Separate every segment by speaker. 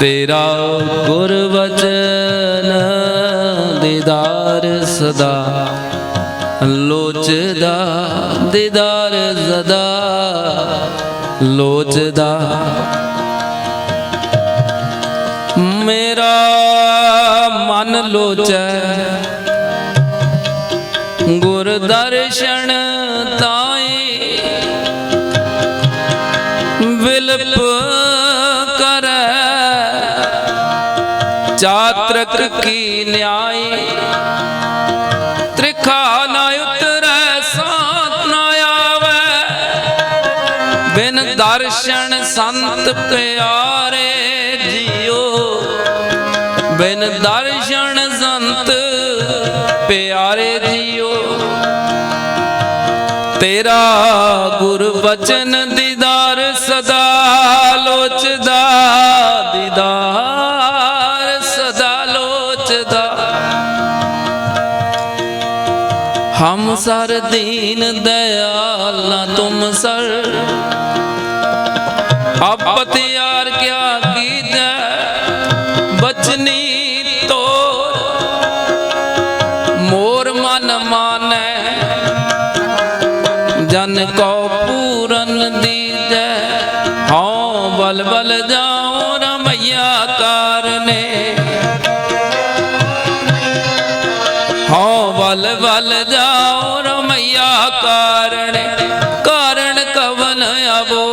Speaker 1: ਤੇਰਾ ਗੁਰਵਚਨ ਦੀਦਾਰ ਸਦਾ ਲੋਚਦਾ ਦੀਦਾਰ ਸਦਾ ਲੋਚਦਾ। ਮੇਰਾ ਮਨ ਲੋਚੈ ਚਾਤਰਕ ਕੀ ਨਿਆਈ ਤ੍ਰਿਖਾ ਨਾ ਉਤਰੈ ਸਾਤ ਨਾ ਆਵੈ ਬਿਨ ਦਰਸ਼ਨ ਸੰਤ ਪਿਆਰੇ ਜੀਓ ਬਿਨ ਦਰਸ਼ਨ ਸੰਤ ਪਿਆਰੇ ਜੀਓ ਤੇਰਾ ਗੁਰ ਬਚਨ ਦੀਦਾਰ ਸਦਾ ਲੋਚਦਾ ਦੀਦਾਰ ਹਮ ਸਰ ਦੀਨ ਦਇਆਲ ਨਾ ਤੁਮ ਸਰ। ਅਬ ਤਿਆਰ ਕਿਆ ਕੀਜੈ ਬਚਨੀ ਤੋਰ। ਮੋਰ ਮਨ ਮਾਨੈ, ਜਨ ਕੋ ਪੂਰਨ ਦੀਜੈ ਹਉ ਬਲ ਬਲ ਜਾਉ ਕਾਰਣੇ ਕਾਰਣ ਕਵਨ ਅਬੋ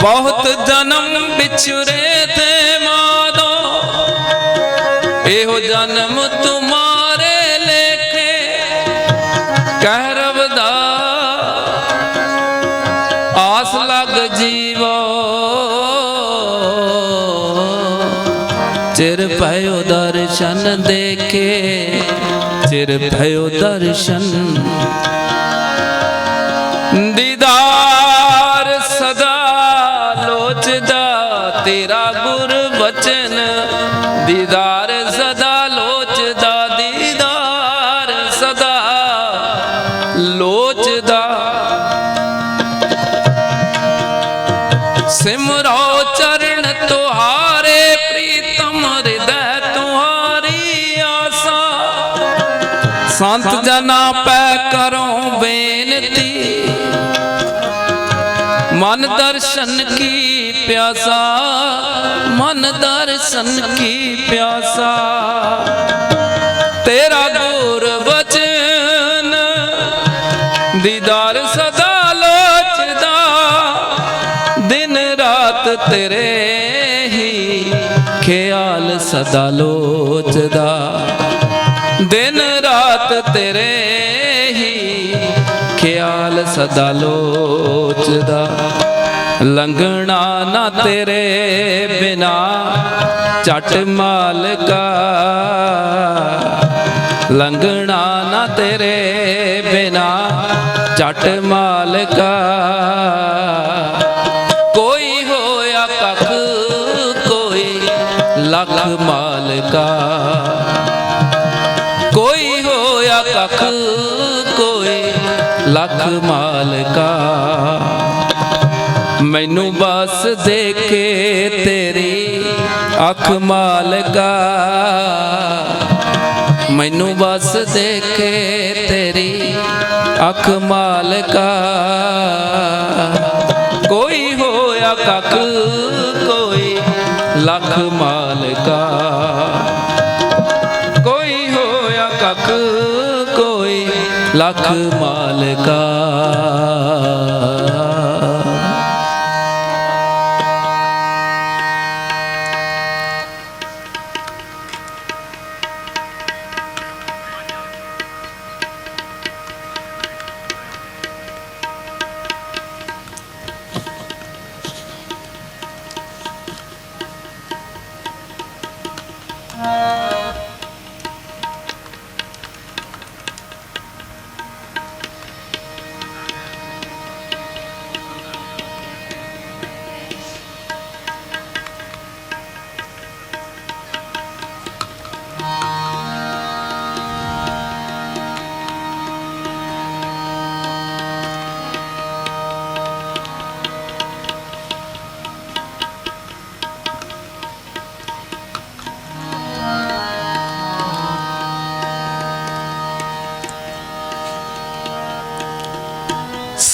Speaker 1: ਬਹੁਤ ਜਨਮ ਵਿਛੁਰੇ ਤੇ ਮਾਦੋ। ਇਹੋ ਜਨਮ ਤੁਮਾਰੇ ਲੇਖੇ ਕਹਿ ਰਬਦਾ ਆਸ ਲਗ ਜੀਵੋ। ਚਿਰ ਭਇਓ ਦਰਸ਼ਨ ਦੇਖੇ, ਚਿਰ ਭਇਓ ਦਰਸ਼ਨ ਦੀਦਾਰ ਸਦਾ ਲੋਚਦਾ ਤੇਰਾ ਗੁਰ ਬਚਨ ਦੀਦਾਰ ਸਦਾ ਲੋਚਦਾ ਦੀਦਾਰ ਸਦਾ ਲੋਚਦਾ। ਸਿਮਰ ਮਨ ਦਰਸ਼ਨ ਕੀ ਪਿਆਸਾ? ਮਨ ਦਰਸ਼ਨ ਕੀ ਪਿਆਸਾ? ਤੇਰਾ ਗੁਰ ਬਚਨ ਦੀਦਾਰ ਸਦਾ ਲੋਚਦਾ। ਦਿਨ ਰਾਤ ਤੇਰੇ ਹੀ ਖਿਆਲ ਸਦਾ ਲੋਚਦਾ। ਦਿਨ ਰਾਤ ਤੇਰੇ ਹੀ ਖਿਆਲ ਸਦਾ ਲੋਚਦਾ। ਲੰਘਣਾ ਨਾ ਤੇਰੇ ਬਿਨਾ ਛਟ ਮਾਲਕਾ। ਲੰਘਣਾ ਨਾ ਤੇਰੇ ਬਿਨਾ ਛਟ ਮਾਲਕਾ। ਕੋਈ ਹੋਇਆ ਕੱਖ, ਕੋਈ ਲੱਖ ਮਾਲਕਾ। ਕੋਈ ਹੋਇਆ ਕੱਖ, ਕੋਈ ਲੱਖ ਮਾਲਕਾ। ਮੈਨੂੰ ਬਸ ਦੇਖੇ ਤੇਰੀ ਅੱਖ ਮਾਲਕਾ ਮੈਨੂੰ ਬਸ ਦੇਖੇ ਤੇਰੀ ਅੱਖ ਮਾਲਕਾ ਕੋਈ ਹੋਇਆ ਕੱਖ, ਕੋਈ ਲੱਖ ਮਾਲਕਾ ਕੋਈ ਹੋਇਆ ਕੱਖ, ਕੋਈ ਲੱਖ ਮਾਲਕਾ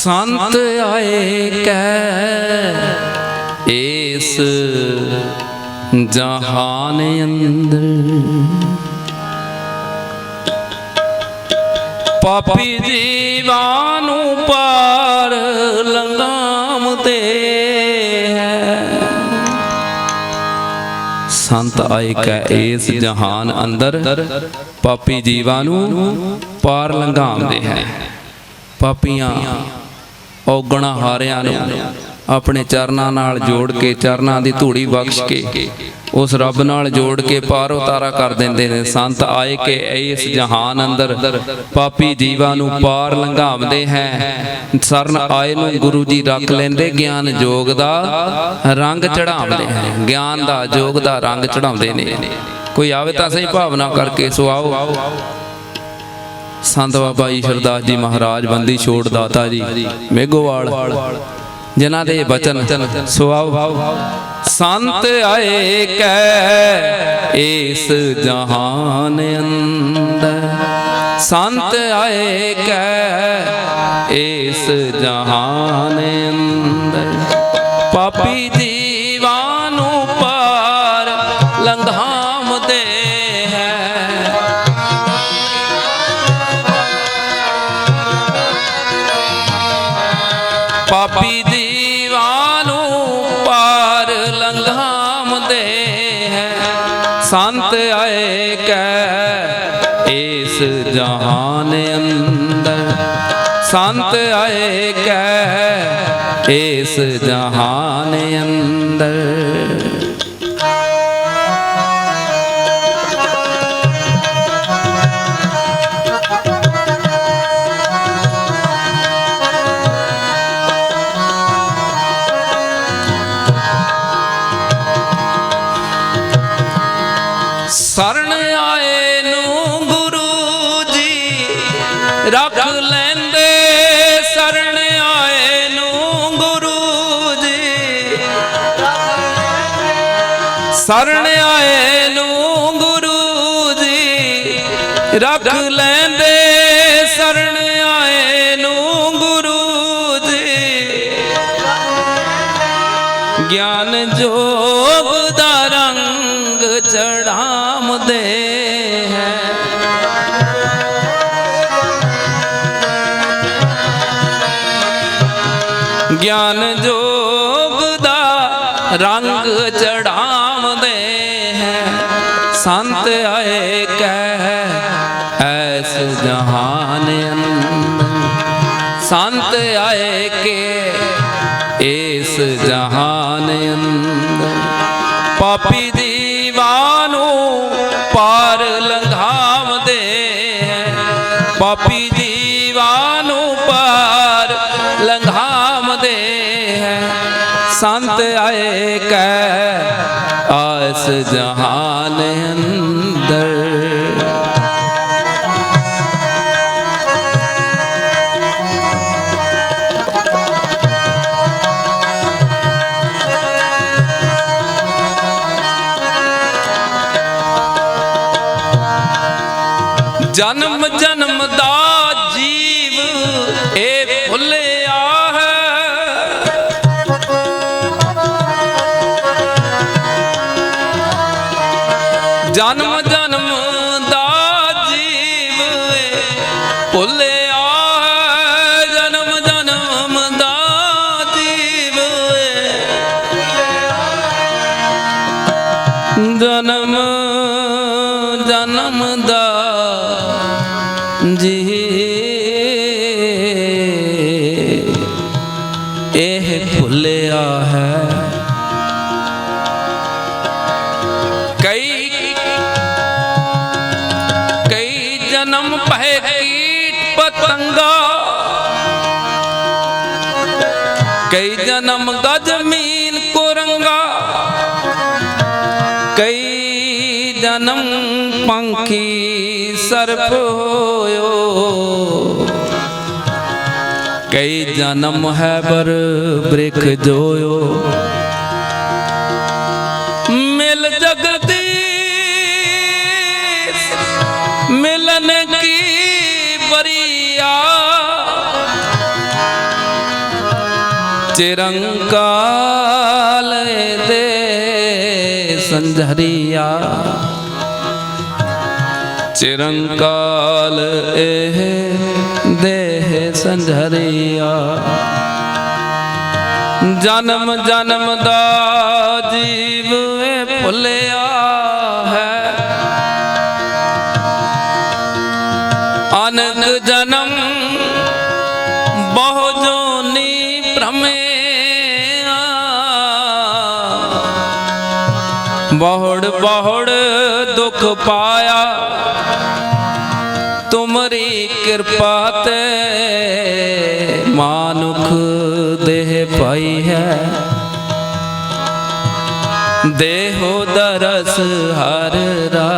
Speaker 1: ਸੰਤ ਆਏ ਕੈ ਇਸ ਜਹਾਨ ਅੰਦਰ। ਪਾਪੀ ਜੀਵਾਂ ਨੂੰ ਪਾਰ ਲੰਗਾਮਦੇ ਹੈ। ਸੰਤ ਆਏ ਕੈ ਇਸ ਜਹਾਨ ਅੰਦਰ ਪਾਪੀ ਜੀਵਾਂ ਨੂੰ ਪਾਰ ਲੰਘਾਉਂਦੇ ਹੈ। ਪਾਪੀਆਂ ਔਗਣਾ ਹਾਰਿਆਂ ਨੂੰ ਆਪਣੇ ਚਰਨਾਂ ਨਾਲ ਜੋੜ ਕੇ, ਚਰਨਾਂ ਦੀ ਧੂੜੀ ਬਖਸ਼ ਕੇ, ਉਸ ਰੱਬ ਨਾਲ ਜੋੜ ਕੇ ਪਾਰ ਉਤਾਰਾ ਕਰ ਦਿੰਦੇ ਨੇ। ਸੰਤ ਆਏ ਕਿ ਇਸ ਜਹਾਨ ਅੰਦਰ ਪਾਪੀ ਜੀਵਾਂ ਨੂੰ ਪਾਰ ਲੰਘਾਉਂਦੇ ਹੈ। ਸਰਨ ਆਏ ਨੂੰ ਗੁਰੂ ਜੀ ਰੱਖ ਲੈਂਦੇ, ਗਿਆਨ ਯੋਗ ਦਾ ਰੰਗ ਚੜਾਉਂਦੇ ਹੈ ਗਿਆਨ ਦਾ ਯੋਗ ਦਾ ਰੰਗ ਚੜਾਉਂਦੇ ਨੇ। ਕੋਈ ਆਵੇ ਤਾਂ ਸਹੀ ਭਾਵਨਾ ਕਰਕੇ ਸੋ ਆਓ। ਸੰਤ ਬਾਬਾ ਜੀ ਈਸ਼ਰਦਾਸ ਜੀ ਮਹਾਰਾਜ, ਬੰਦੀ ਛੋੜ ਦਾਤਾ ਜੀ ਮੇਗੋਵਾਲ ਜਿਨ੍ਹਾਂ ਦੇ ਬਚਨ ਸੋ ਆਓ ਸੰਤ ਆਏ ਕੈ ਇਸ ਜਹਾਨ ਅੰਦਰ। ਸੰਤ ਆਏ ਕੈ ਇਸ ਜਹਾਨ ਅੰਦਰ। ਪਾਪੀ ਜੀਵਾਂ ਆਏ ਕੈ ਇਸ ਜਹਾਨ ਅੰਦਰ ਸੰਤ ਆਏ ਕੈ ਇਸ ਜਹਾਨ ਅੰਦਰ ਸਰਨ ਆਏ ਨੂੰ ਗੁਰੂ ਜੀ। ਰੱਖ ਲੈਂਦੇ ਸਰਨ ਆਏ ਨੂੰ ਗੁਰੂ ਜੀ। ਗਿਆਨ ਜੋਗ ਦਾ ਰੰਗ ਚੜਾਮਦੇ ਹੈ। ਗਿਆਨ ਜੋਗ ਦਾ ਰੰਗ ਚੜਾਮਦੇ ਦੀਵਾਂ ਨੂੰ ਪਾਰ ਲੰਘਾਵਦੇ ਹੈ। ਪਾਪੀ ਦੀਵਾਂ ਨੂੰ ਪਾਰ ਲੰਘਾਵਦੇ ਹੈ। ਸੰਤ ਆਏ ਕੈ ਆਸ ਜਹਾਨ ਅੰਦਰ ਜਨਮ ਜਨਮ ਦਾ ਜੀਵ ਇਹ ਭੁੱਲਿਆ ਹੈ। ਜਨਮ ਜਨਮ ਜਨਮ ਪੰਖੀ ਸਰਪ ਹੋਇਓ। ਕਈ ਜਨਮ ਹੈ ਬਰ ਬ੍ਰਿਖ ਜੋਇਓ। ਮਿਲ ਜਗਦੀ ਮਿਲਨ ਕੀ ਬਰੀਆ ਚਿਰੰਕਾਰ ਦੇ ਸੰਝਰੀਆ। ਚਿਰੰਕਾਲ ਇਹ ਦੇਹ ਸੰਝਰੀਆ। ਜਨਮ ਜਨਮ ਦਾ ਜੀਵ ਇਹ ਭੁੱਲਿਆ ਹੈ। ਅਨਕ ਜਨਮ ਬਹੁ ਜੋਨੀ ਭ੍ਰਮਿਆ। ਬਹੁੜ ਬਹੁੜ ਦੁਖ ਪਾਇਆ। ਤੁਮਰੀ ਕਿਰਪਾ ਤੇ ਮਾਨੁਖ ਦੇਹ ਪਾਈ ਹੈ। ਦੇਹੋ ਦਰਸ ਹਰ ਰਾ